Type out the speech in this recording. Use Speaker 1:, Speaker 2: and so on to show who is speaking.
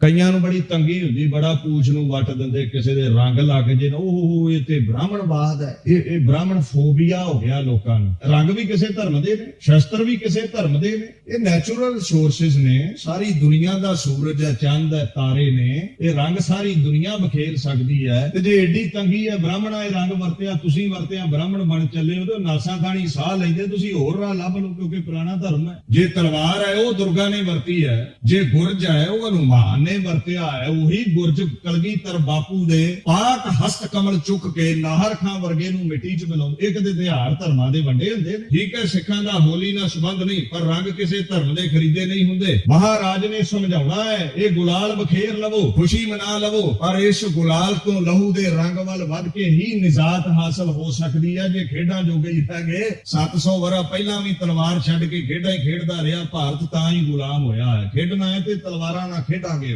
Speaker 1: ਕਈਆਂ ਨੂੰ ਬੜੀ ਤੰਗੀ ਹੁੰਦੀ, ਬੜਾ ਪੂਛ ਨੂੰ ਵੱਟ ਦਿੰਦੇ, ਕਿਸੇ ਦੇ ਰੰਗ ਲੱਗ ਜੇ ਨਾ ਉਹ ਇਹ ਤੇ ਬ੍ਰਾਹਮਣਵਾਦ ਹੈ। ਇਹ ਇਹ ਬ੍ਰਾਹਮਣ ਫੋਬੀਆ ਹੋ ਗਿਆ ਲੋਕਾਂ ਨੂੰ। ਰੰਗ ਵੀ ਕਿਸੇ ਧਰਮ ਦੇ ਨੇ, ਸ਼ਸਤਰ ਵੀ ਕਿਸੇ ਧਰਮ ਦੇ ਨੇ। ਇਹ ਨੈਚੁਰਲ ਸੋਰਸਸ ਨੇ, ਸਾਰੀ ਦੁਨੀਆ ਦਾ ਸੂਰਜ ਹੈ, ਚੰਦ ਹੈ, ਤਾਰੇ ਨੇ, ਇਹ ਰੰਗ ਸਾਰੀ ਦੁਨੀਆ ਬਖੇਰ ਸਕਦੀ ਹੈ। ਤੇ ਜੇ ਏਡੀ ਤੰਗੀ ਹੈ, ਬ੍ਰਾਹਮਣਾ ਇਹ ਰੰਗ ਵਰਤਿਆ, ਤੁਸੀਂ ਵਰਤਿਆ, ਬ੍ਰਾਹਮਣ ਬਣ ਚੱਲੇ ਉਹਦੇ ਨਾਸਾਂ ਖਾਣੀ ਸਾਹ ਲੈਂਦੇ, ਤੁਸੀਂ ਹੋਰ ਰਾਹ ਲੱਭ ਲਓ, ਕਿਉਂਕਿ ਪੁਰਾਣਾ ਧਰਮ ਹੈ। ਜੇ ਤਲਵਾਰ ਹੈ, ਉਹ ਦੁਰਗਾ ਨੇ ਵਰਤੀ ਹੈ, ਜੇ ਗੁਰਜ ਹੈ, ਉਹ ਹਨੂਮਾਨ ਨੇ ਵਰਤਿਆ ਹੈ, ਉਹੀ ਗੁਰਜ ਕਲਗੀਧਰ ਬਾਪੂ ਦੇ ਪਾਕ ਹਸਤ ਕਮਲ ਚੁੱਕ ਕੇ ਨਾਹਰ ਖਾਂ ਵਰਗੇ ਨੂੰ ਮਿੱਟੀ 'ਚ ਮਿਲਾਉਂਦੇ। ਇੱਕ ਦੇ ਤਿਉਹਾਰ ਧਰਮਾਂ ਦੇ ਵੰਡੇ ਹੁੰਦੇ ਨੇ। ਠੀਕ ਹੈ, ਸਿੱਖਾਂ ਦਾ ਹੋਲੀ ਨਾਲ ਸੰਬੰਧ ਨਹੀਂ, ਪਰ ਰੰਗ ਕਿਸੇ ਧਰਮ ਦੇ ਖਰੀਦੇ ਨਹੀਂ ਹੁੰਦੇ। ਮਹਾਰਾਜ ਨੇ ਸਮਝਾਉਣਾ ਹੈ, ਇਹ ਗੁਲਾਲ ਬਖੇਰ ਲਵੋ, ਖੁਸ਼ੀ ਮਨਾ ਲਵੋ, ਪਰ ਇਸ ਗੁਲਾਲ ਤੋਂ ਲਹੂ ਦੇ ਰੰਗ ਵੱਲ ਵੱਧ ਕੇ ਹੀ ਨਿਜਾਤ ਹਾਸਲ ਹੋ ਸਕਦੀ ਹੈ। ਜੇ ਖੇਡਾਂ ਜੋਗੇ ਹੀ ਰਹਿ ਗਏ 700 ਵਰਾ ਪਹਿਲਾਂ ਵੀ ਤਲਵਾਰ ਛੱਡ ਕੇ ਖੇਡਾਂ ਹੀ ਖੇਡਦਾ ਰਿਹਾ, ਭਾਰਤ ਤਾਂ ਹੀ ਗੁਲਾਮ ਹੋਇਆ ਹੈ। ਖੇਡਣਾ ਹੈ ਤੇ ਤਲਵਾਰਾਂ ਨਾਲ ਖੇਡਾਂਗੇ।